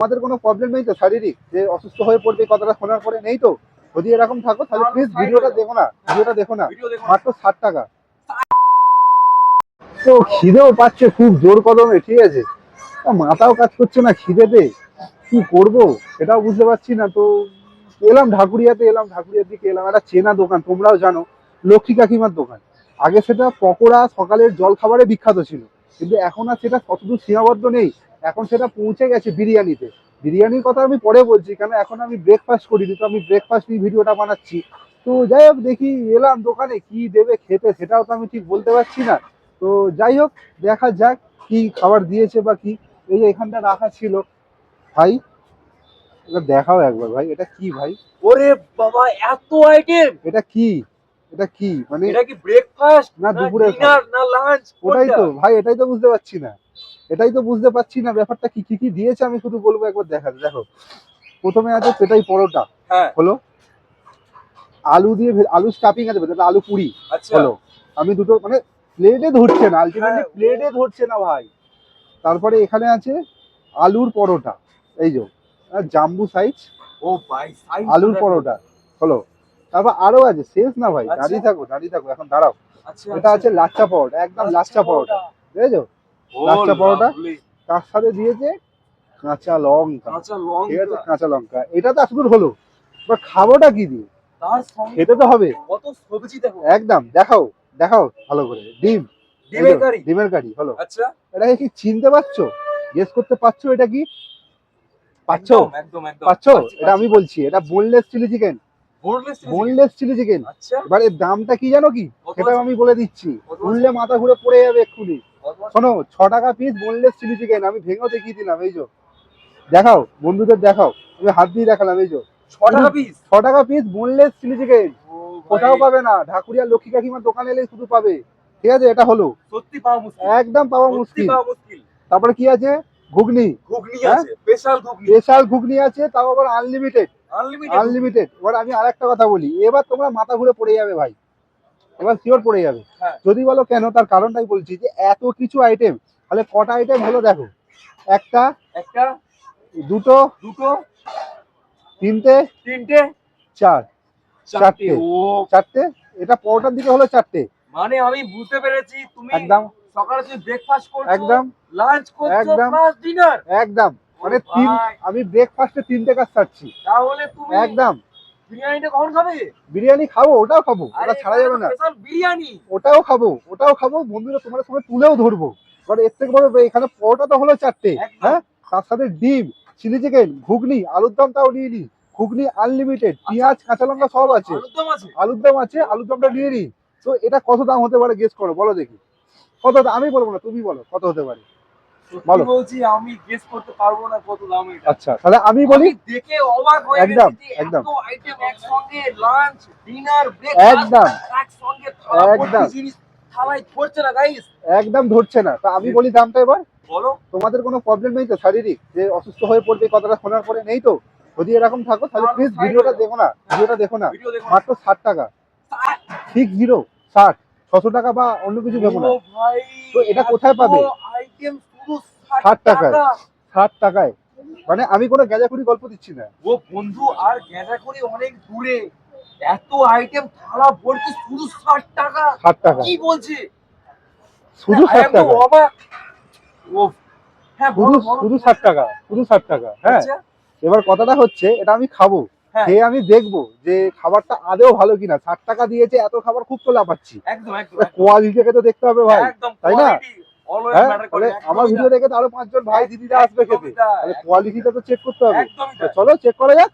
আমাদের কোনো প্রবলেম নেই তো শারীরিক। যে অসুস্থ হয়ে পড়বে কথাটা শোনার পরে নেই তো। যদি এরকম থাকো তাহলে প্লিজ ভিডিওটা দেখো না ভিডিওটা দেখো না। মাত্র ষাট টাকা। তো খিদেও পাচ্ছে খুব জোর কদমে ঠিক আছে। মাথাও কাজ করছে না খিদেতে। কি করব এটাও বুঝতে পারছি না। তো এলাম ঢাকুরিয়াতে এলাম ঢাকুরিয়ার দিকে এলাম একটা চেনা দোকান তোমরাও জানো লক্ষ্মী কাকিমার দোকান। আগে সেটা পকোড়া সকালের জল খাবারে বিখ্যাত ছিল। কিন্তু এখন আর সেটা কতদূর সীমাবদ্ধ নেই। এখন সেটা পৌঁছে গেছে বিরিয়ানিতে। বিরিয়ানির কথা আমি পরে বলছি কেন এখন আমি ব্রেকফাস্ট করিনি তো আমি ব্রেকফাস্ট নিয়ে ভিডিওটা বানাচ্ছি। তো যাই হোক দেখি এলাম দোকানে কি দেবে খেতে সেটাও তো আমি ঠিক বলতে পারছি না। তো যাই হোক দেখা যাক কি খাবার দিয়েছে বা কি। এই যে এখানটা রাখা ছিল। ভাই এটা দেখাও একবার ভাই এটা কি ভাই? ওরে বাবা এত আইটেম এটা কি? এটা কি? মানে এটা কি ব্রেকফাস্ট না, ডিনার না লাঞ্চ ওটাই তো ভাই এটাই তো বুঝতে পারছি না। এটাই তো বুঝতে পারছি না ব্যাপারটা কি কি কি দিয়েছে আমি শুধু বলব একবার দেখা দেখো প্রথমে আছে পেটাই পরোটা হ্যাঁ। হলো? আলু দিয়ে আলু স্টাফিং আছে ভেতরে আলু পুরি আচ্ছা। হলো? আমি দুটো মানে প্লেটে ধরছে না আলটিমেটলি হ্যাঁ, প্লেটে ধরছে না ভাই। তারপরে এখানে আছে আলুর পরোটা এই যে জাম্বু সাইজ ও ভাই আলুর পরোটা হলো? তারপর আরও আছে শেষ না ভাই আচ্ছা। দাঁড়িয়ে থাকো দাঁড়িয়ে থাকো এখন দাঁড়াও। আচ্ছা এটা আছে লাচ্চা পরোটা একদম লাচ্চা পরোটা। বুঝেছ? লাচ্চা পরোটা? তার সাথে দিয়েছে কাঁচা লঙ্কা। কাঁচা ঠিক আছে লঙ্কা কাঁচা লঙ্কা। এটা তো আসলে হলো। এবার খাবোটা কি দিয়ে? খেতে তো হবে। কত সবজি দেখো। একদম দেখাও দেখাও ভালো করে। ডিম। ডিমের কারি। ডিমের কারি হলো। আচ্ছা। এটাকে কি চিনতে পারছ? গেস করতে পারছ এটা কি? পাচ্ছো একদম, পাচ্ছো এটা আমি বলছি এটা boneless chilli chicken boneless chilli chicken এবার এর দামটা কি জানো কি? আছে? আমি বলে দিচ্ছি? শুনলে মাথা ঘুরে পড়ে যাবে এক্ষুনি? শোনো ছ টাকা পিস বোনলেস চিলি চিকেন আমি ভেঙেও দেখিয়ে দিলাম এই যে। দেখাও বন্ধুদের দেখাও আমি হাত দিয়ে দেখালাম এই যে। ছ টাকা পিস ছ টাকা পিস বোনলেস চিলি চিকেন কোথাও পাবে না ঢাকুরিয়া লক্ষ্মী কাকিমার দোকানে এলেই শুধু পাবে। ঠিক আছে এটা হলো। সত্যি পাওয়া মুশকিল। একদম পাওয়া মুশকিল। পাওয়া মুশকিল। তারপরে কি আছে? ঘুগনি। ঘুগনি হ্যাঁ? আছে স্পেশাল ঘুগনি। স্পেশাল ঘুগনি আছে তাও আবার আনলিমিটেড আনলিমিটেড আনলিমিটেড এবার আমি আরেকটা কথা বলি এবার তোমরা মাথা ঘুরে পড়ে যাবে ভাই। এবার শিওর পড়ে যাবে। হ্যাঁ। যদি বলো কেন তার কারণটাই বলছি যে এত কিছু আইটেম তাহলে কটা আইটেম হলো দেখো। একটা একটা দুটো দুটো তিনটে তিনটে চার। চারটে চারটে। ও। চারটে? এটা পরোটার দিকে হলো চারটে। মানে আমি বুঝতে পেরেছি তুমি একদম। সকালে তুমি ব্রেকফাস্ট করছ একদম। লাঞ্চ করছ একদম। ডিনার একদম। মানে তিন আমি ব্রেকফাস্টে তিনটে কাজ ছাড়ছি তাহলে তুমি একদম। বিরিয়ানিটা কখন খাবে? বিরিয়ানি খাব ওটাও খাব ওটা ছাড়া যাবে না। বিরিয়ানি। ওটাও খাব ওটাও খাব বন্ধুরা তোমার সঙ্গে তুলেও ধরবো। কারণ এর থেকে বড় এখানে পরোটা তো হলো চারটে হ্যাঁ? তার সাথে ডিম চিলি চিকেন ঘুগনি আলুর দম তাও নিয়ে নি। ঘুগনি আনলিমিটেড পেঁয়াজ কাঁচা লঙ্কা সব আছে। আলুর দম আছে? আলুর দমটা নিয়ে নি। তো এটা কত দাম হতে পারে গেস করো বলো দেখি। কত আমি বলব না তুমি বলো কত হতে পারে? বলো। বলছি আমি গেস করতে পারব না কত দাম এটা। আচ্ছা তাহলে আমি বলি দেখে অবাক হয়ে একদম, একদম। আইটেম একসঙ্গে লাঞ্চ ডিনার একদম। একসঙ্গে একদম। থালায় ধরছে না গাইস একদম ধরছে না। তা আমি বলি দামটা এবার। বলো। তোমাদের কোনো প্রবলেম নেই তো শারীরিক? যে অসুস্থ হয়ে পড়বে কথাটা শোনার পরে নেই তো? যদি এরকম থাকো তাহলে প্লিজ ভিডিওটা দেখো না ভিডিওটা দেখো না। মাত্র ষাট টাকা। সিক্স জিরো ষাট। ছশো টাকা বা অন্য কিছু ভেবো না। তো এটা কোথায় পাবে? আইটেম শুধু 60 60 টাকায়। টাকা। ষাট টাকায়। মানে আমি কোনো গ্যাজাখুরি গল্প দিচ্ছি না। ও বন্ধু আর গ্যাঁজাখড়ি অনেক দূরে। এত আইটেম থালা ভর্তি শুধু 60 টাকা। ষাট টাকা। কি বলছে? শুধু ষাট টাকা। অবাক ও হ্যাঁ শুধু শুধু ষাট টাকা শুধু ষাট টাকা হ্যাঁ। আচ্ছা, এবার কথাটা হচ্ছে এটা আমি খাব। হ্যাঁ। খেয়ে আমি দেখব যে খাবারটা আদেও ভালো কিনা। ষাট টাকা দিয়েছে এত খাবার খুব তো একদম। কোয়ালিটিকে তো দেখতে হবে ভাই। তাই না? হ্যাঁ আমার ভিডিও দেখে তো আরও পাঁচজন ভাই দিদিরা আসবে খেতে। কোয়ালিটিটা তো চেক করতে হবে। চলো চেক করে যাক।